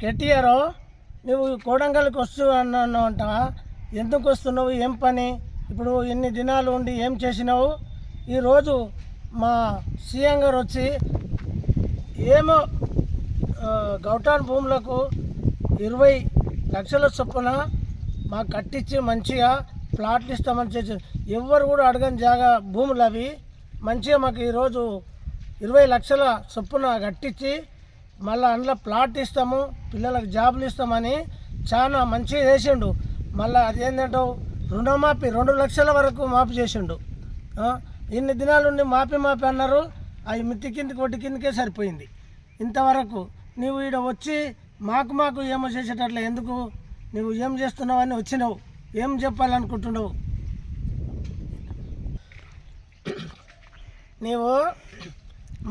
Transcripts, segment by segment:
కెటిఆర్ నువ్వు కోడంగల్కి వస్తూ అన్నాను అంట ఎందుకు వస్తున్నావు? ఏం పని? ఇప్పుడు ఇన్ని దినాలు ఉండి ఏం చేసినావు? ఈరోజు మా సీఎం గారు వచ్చి ఏమో గౌటాన్ భూములకు ఇరవై లక్షల చొప్పున మాకు కట్టించి మంచిగా ప్లాట్లు ఇస్తామని చేసి ఎవ్వరు కూడా అడగని జాగా భూములు అవి. మంచిగా మాకు ఈరోజు ఇరవై లక్షల చొప్పున కట్టించి మళ్ళీ అందులో ప్లాట్ ఇస్తాము పిల్లలకు జాబులు ఇస్తామని చాలా మంచిగా చేసిండు. మళ్ళీ అదేంటంటే రుణమాఫీ రెండు లక్షల వరకు మాఫీ చేసిండు. ఇన్ని దినాలు ఉండి మాఫీ మాఫీ అన్నారు అవి మిత్తి కిందకి ఒట్టి కిందకే సరిపోయింది. ఇంతవరకు నీవు ఈడ వచ్చి మాకు మాకు ఏమో చేసేటట్లు ఎందుకు? నువ్వు ఏం చేస్తున్నావు అని వచ్చినావు. ఏం చెప్పాలనుకుంటున్నావు? నీవు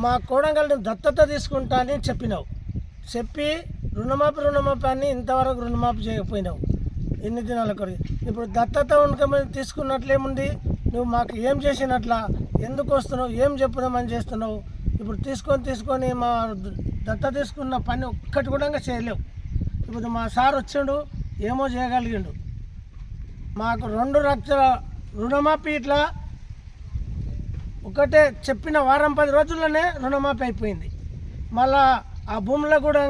మా కోడంగల్ని దత్తత తీసుకుంటా అని చెప్పినావు. చెప్పి రుణమాఫీ రుణమాఫీ అని ఇంతవరకు రుణమాఫీ చేయకపోయినావు. ఎన్ని దినాల కొరకు ఇప్పుడు దత్తత ఉండకమని తీసుకున్నట్లేముంది? నువ్వు మాకు ఏం చేసినట్లా? ఎందుకు వస్తున్నావు? ఏం చెప్పుదామని చేస్తున్నావు? ఇప్పుడు తీసుకొని తీసుకొని మా దత్త తీసుకున్న పని ఒక్కటి కూడా చేయలేవు. ఇప్పుడు మా సార్ వచ్చిండు ఏమో చేయగలిగిండు. మాకు రెండు లక్షల రుణమాఫీ ఇట్లా ఒకటే చెప్పిన వారం పది రోజుల్లోనే రుణమాఫీ అయిపోయింది. మళ్ళా ఆ భూముల కూడా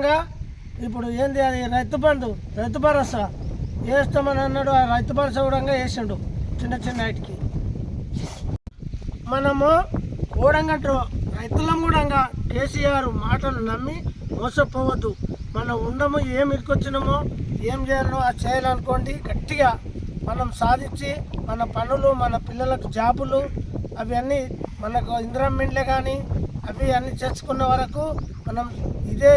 ఇప్పుడు ఏంది అది రైతు బంధు రైతు భరోసా వేస్తామని అన్నాడు ఆ రైతు భరోసా కూడా వేసిండు చిన్న చిన్న వాటికి మనము ఓడంగంట రైతులం కూడా కేసీఆర్ మాటలు నమ్మి మోసపోవద్దు. మనం ఉండము ఏం ఇరుకొచ్చినామో ఏం చేయాలో అది చేయాలనుకోండి గట్టిగా మనం సాధించి మన పనులు మన పిల్లలకు జాబులు అవి అన్నీ మనకు ఇంద్రమిండ్లే కానీ అవి అన్నీ చేసుకున్న వరకు మనం ఇదే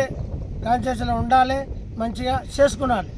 కాన్షియస్లో ఉండాలి మంచిగా చేసుకున్నాలి